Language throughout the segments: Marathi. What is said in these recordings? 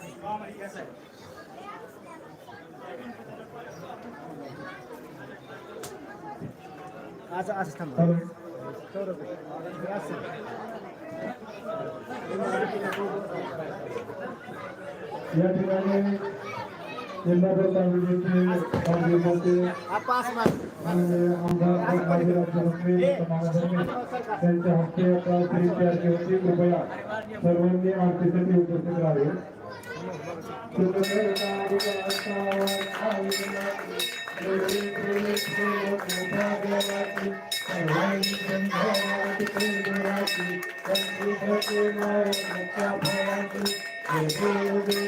निकाल आहे आज असं थांबा या ठिकाणी त्यांच्या हस्ते कृपया सर्वांनी आरतीसाठी उपस्थित राहावे सर्वांनी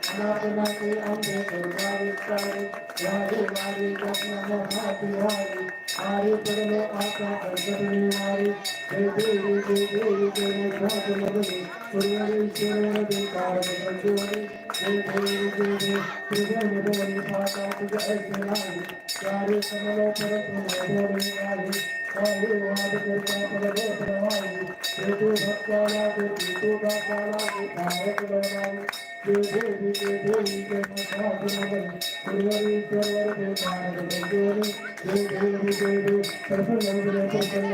नाथ नाथे अम्बे दुर्गाविकारी हरे मारे कृष्ण महाबिहारी हरे परम आका अर्धनारी जय देवी जय देवी जय भाग मदने पुरवरी शरण बेकार बंधुवरी जय देवी जय देवी त्रिभुवन भवनी पाता तुझ अर्धनारी चारे समलो परम भवनी नारी हरे वाद कृपा प्रभो प्रभारी जय तू भक्ता लागे तू का काला के भारत लोनारी होती कृपया सर्वांनी आरतीसाठी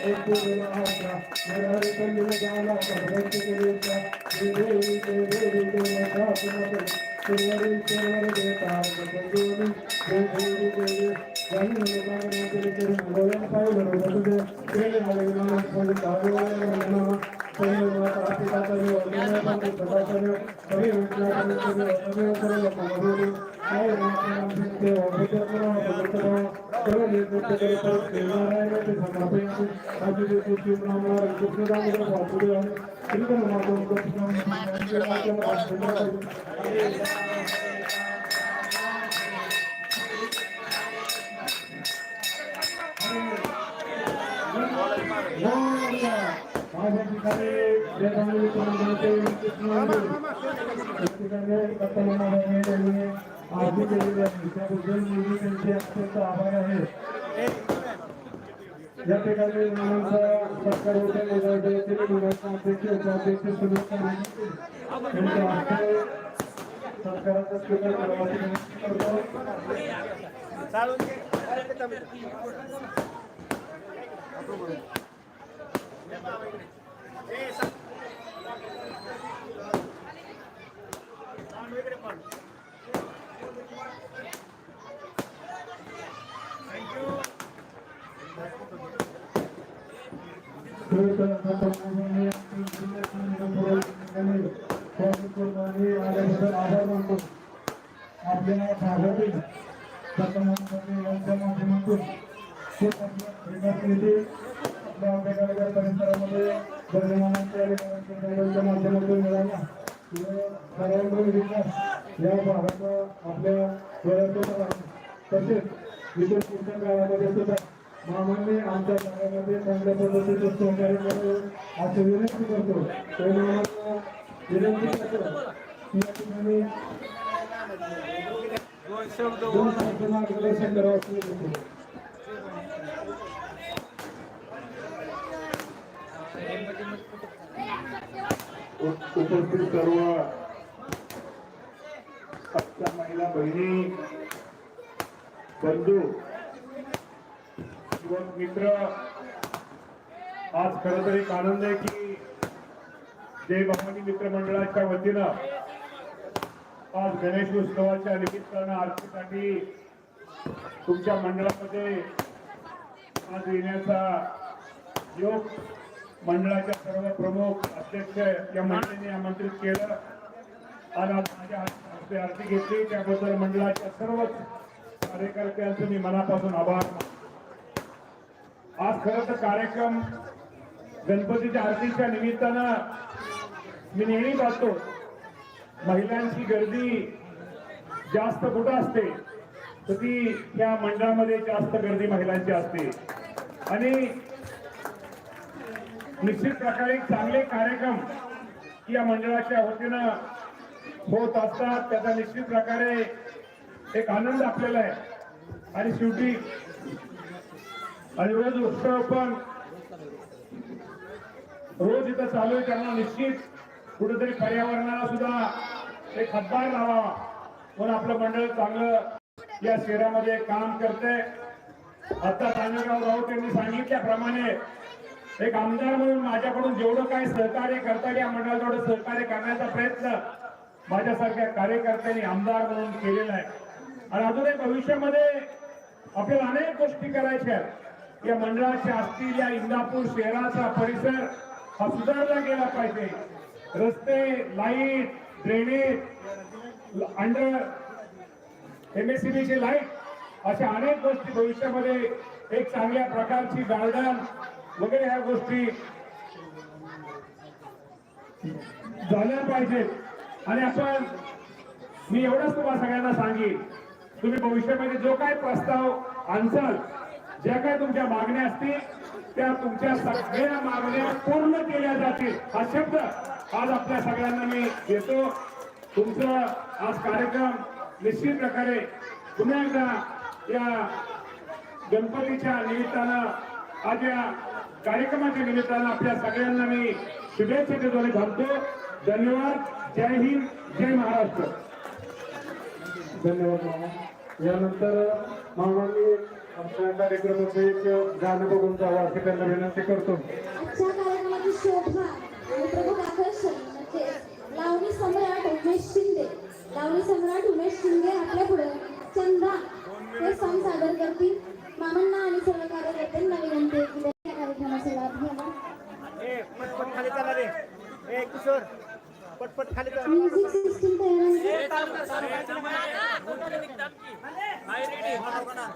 उपस्थित राहावे माझ्या ठिकाणी जे चांगले विचार ठिकाणी आरती केलेली आहे त्याबद्दल मी त्यांचे अत्यंत आभार आहे या ठिकाणी मुलांचा सत्कार होते मुलांचे मुलांचा अध्यक्ष उपाध्यक्ष शुभेच्छा त्यांच्या हस्ते सत्काराचा स्वीकार करावा अशी विनंती आभार मानतो आपल्या भागातील यांच्या माध्यमातून येथे आपल्या आंबेडकर परिसरामध्ये गणमानांच्या माध्यमातून मिळाला सर्वांगीण विकास या भागाचा आपल्या वयाचा तसेच इतर पुढच्या काळामध्ये सुद्धा मामांनी आमच्या भागामध्ये चांगल्या पद्धतीचं सहकार्य करावं असं विनंती करतो. तो मामांना विनंती करतो. या ठिकाणी दोन शब्द मार्गदर्शन करावं असं विनंती उपस्थित सर्व आजच्या महिला बहिणी, बंधू मित्र. आज खरं तर एक आनंद आहे की जय भवानी मित्र मंडळाच्या वतीनं आज गणेश उत्सवाच्या निमित्तानं आरतीसाठी तुमच्या मंडळामध्ये आज येण्याचा योग मंडळाच्या सर्व प्रमुख अध्यक्ष या मंडळाने आमंत्रित केलं. आणि आज माझ्या हस्ते आरती घेतली. त्याबद्दल मंडळाच्या सर्वच कार्यकर्त्यांचे मी मनापासून आभार मानतो. आज खरं तर कार्यक्रम गणपतीच्या आरतीच्या निमित्तानं मी नेहमी पाहतो महिलांची गर्दी जास्त कुठं असते तर ती त्या मंडळामध्ये जास्त गर्दी महिलांची असते. आणि निश्चित प्रकारे चांगले कार्यक्रम या मंडळाच्या वतीनं होत असतात. त्याचा निश्चित प्रकारे एक आनंद आपल्याला आहे. आणि शेवटी आणि रोज उत्सव पण रोज इथं चालू आहे त्यांना निश्चित. कुठेतरी पर्यावरणाला सुद्धा एक हातभार लावावा. म्हणून आपलं मंडळ चांगलं या शहरामध्ये काम करते आता तानागाव राऊत यांनी सांगितल्याप्रमाणे एक आमदार म्हणून माझ्याकडून जेवढं काय सहकार्य करता येईल या मंडळाला तेवढं सहकार्य करण्याचा प्रयत्न माझ्यासारख्या कार्यकर्त्यांनी आमदार म्हणून केलेला आहे. आणि अजूनही भविष्यामध्ये आपल्याला अनेक गोष्टी करायच्या आहेत. या मंडळाच्या असतील या इंदापूर शहराचा परिसर हा सुधारला गेला पाहिजे. रस्ते लाइट ड्रेनेज अंडर एमएससीबीचे लाइट अशा अनेक गोष्टी भविष्यामध्ये एक चांगल्या प्रकारची गार्डन वगैरे ह्या गोष्टी झाल्या पाहिजेत. आणि आपण मी एवढंच तुम्हाला सगळ्यांना सांगेन तुम्ही भविष्यामध्ये जो काय प्रस्ताव आणसाल ज्या काय तुमच्या मागण्या असतील त्या तुमच्या सगळ्या मागण्या पूर्ण केल्या जातील. हा शब्द आज आपल्या सगळ्यांना मी देतो. तुमचं आज कार्यक्रम निश्चित प्रकारे पुन्हा एकदा या गणपतीच्या निमित्तानं आज या कार्यक्रमाच्या निमित्तानं आपल्या सगळ्यांना मी शुभेच्छा देतो आणि थांबतो धन्यवाद. जय हिंद जय महाराष्ट्र. धन्यवाद मामा. यानंतर मामांनी आमच्या कार्यक्रमाचं एक गाणं बघून जावं अशी त्यांना विनंती करतो. आजच्या कार्यक्रमाची शोभा आणि प्रमुख आकर्षण म्हणजे लावणी सम्राट उमेश शिंदे. लावणी सम्राट उमेश शिंदे आपल्या पुढे चंदा. हे सॉंग सादर करतील. मामांना आणि सर्व कार्यकर्त्यांना विनंती आहे की त्या कार्यक्रमाचा लाभ घ्यावा. म्युझिक सिस्टम तयार आहे.